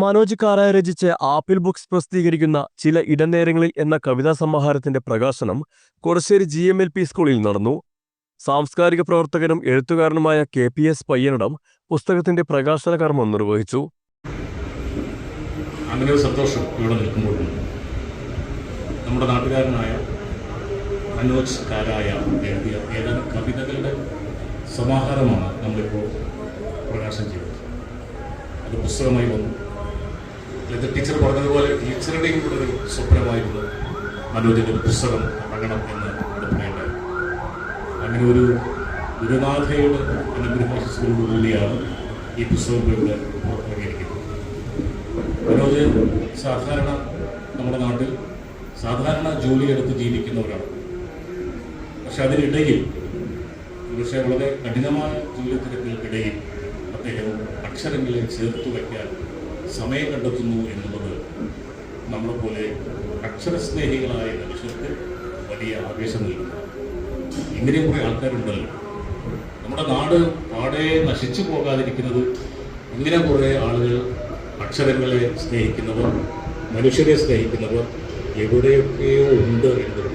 Manoj കാറായ രചിച്ച് Apple books പ്രസിദ്ധീകരിക്കുന്ന ചില ഇടനേരങ്ങളിൽ എന്ന കവിതാ സമാഹാരത്തിന്റെ പ്രകാശനം Kurasseri G M L P സ്കൂളിൽ നടന്നു. സാംസ്കാരിക പ്രവർത്തകനും എഴുത്തുകാരനുമായ കെ പി എസ് പയ്യനടം പുസ്തകത്തിന്റെ പ്രകാശന കർമ്മം നിർവഹിച്ചു. അങ്ങനെ ഒരു സന്തോഷം ഇവിടെ നിൽക്കുമ്പോൾ നമ്മുടെ നാട്ടുകാരനായ മനോജ് കാരായ എഴുതിയ ഏതാനും കവിതകളുടെ സമാഹാരമാണ് നമ്മളിപ്പോൾ പ്രകാശനം ചെയ്തത് അത് പുസ്തകമായി വന്നു. ലളിത ടീച്ചർ പറഞ്ഞതുപോലെ ടീച്ചറുടെയും കൂടെ ഒരു സ്വപ്നമായിരുന്നു മനോജിന്റെ ഒരു പുസ്തകം ഇറങ്ങണം എന്ന് ഇവിടെ പറയേണ്ടത് അങ്ങനെ ഒരു ഗുരുനാഥയുടെ അനുഗ്രഹിയാണ് ഈ പുസ്തകം ഇവിടെ പുറത്തിറങ്ങിയിരിക്കുന്നത്. മനോജ് സാധാരണ നമ്മുടെ നാട്ടിൽ സാധാരണ ജോലിയെടുത്ത് ജീവിക്കുന്നവരാണ്. പക്ഷെ അതിനിടയിൽ പക്ഷേ വളരെ കഠിനമായ ജീവിതത്തിനൊക്കെ ഇടയിൽ അദ്ദേഹം അക്ഷരങ്ങളെ ചേർത്ത് വയ്ക്കാൻ സമയം കണ്ടെത്തുന്നു എന്നുള്ളത് നമ്മളെപ്പോലെ അക്ഷരസ്നേഹികളായ മനുഷ്യർക്ക് വലിയ ആവേശം നൽകുന്നു. ഇങ്ങനെയും കുറേ ആൾക്കാരുണ്ടല്ലോ. നമ്മുടെ നാട് പാടെ നശിച്ചു പോകാതിരിക്കുന്നത് ഇങ്ങനെ കുറേ ആളുകൾ അക്ഷരങ്ങളെ സ്നേഹിക്കുന്നവർ മനുഷ്യരെ സ്നേഹിക്കുന്നവർ എവിടെയൊക്കെയോ ഉണ്ട് എന്നുള്ളത്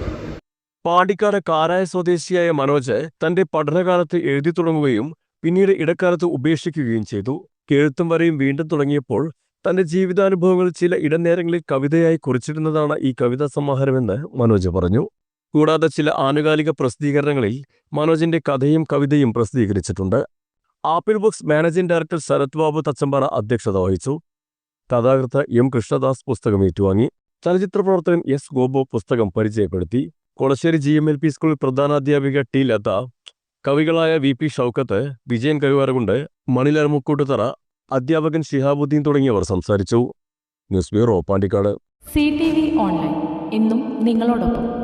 പാണ്ടിക്കാട് കാരായ സ്വദേശിയായ മനോജ് തന്റെ പഠനകാലത്ത് എഴുതി തുടങ്ങുകയും പിന്നീട് ഇടക്കാലത്ത് ഉപേക്ഷിക്കുകയും ചെയ്തു. എഴുത്തും വരെയും വീണ്ടും തുടങ്ങിയപ്പോൾ തന്റെ ജീവിതാനുഭവങ്ങൾ ചില ഇടനേരങ്ങളിൽ കവിതയായി കുറിച്ചിരുന്നതാണ് ഈ കവിതാ സമാഹാരമെന്ന് മനോജ് പറഞ്ഞു. കൂടാതെ ചില ആനുകാലിക പ്രസിദ്ധീകരണങ്ങളിൽ മനോജിന്റെ കഥയും കവിതയും പ്രസിദ്ധീകരിച്ചിട്ടുണ്ട്. Apple Books managing director Sarath Babu Thachampara അധ്യക്ഷത വഹിച്ചു. കഥാകൃത്ത് എം കൃഷ്ണദാസ് പുസ്തകം ഏറ്റുവാങ്ങി. ചലച്ചിത്ര പ്രവർത്തകൻ എസ് ഗോപു പുസ്തകം പരിചയപ്പെടുത്തി. Kolassery G M L P school പ്രധാനാധ്യാപിക T Latha. കവികളായ വി പി ഷൗക്കത്ത് വിജയൻ കരുവാരകുണ്ട് മണിലാൽ മുക്കൂട്ടുതറ അധ്യാപകൻ ഷിഹാബുദ്ദീൻ തുടങ്ങിയവർ സംസാരിച്ചു. News bureau Pandikkad. C T V online. ഇന്നും നിങ്ങളോടൊപ്പം.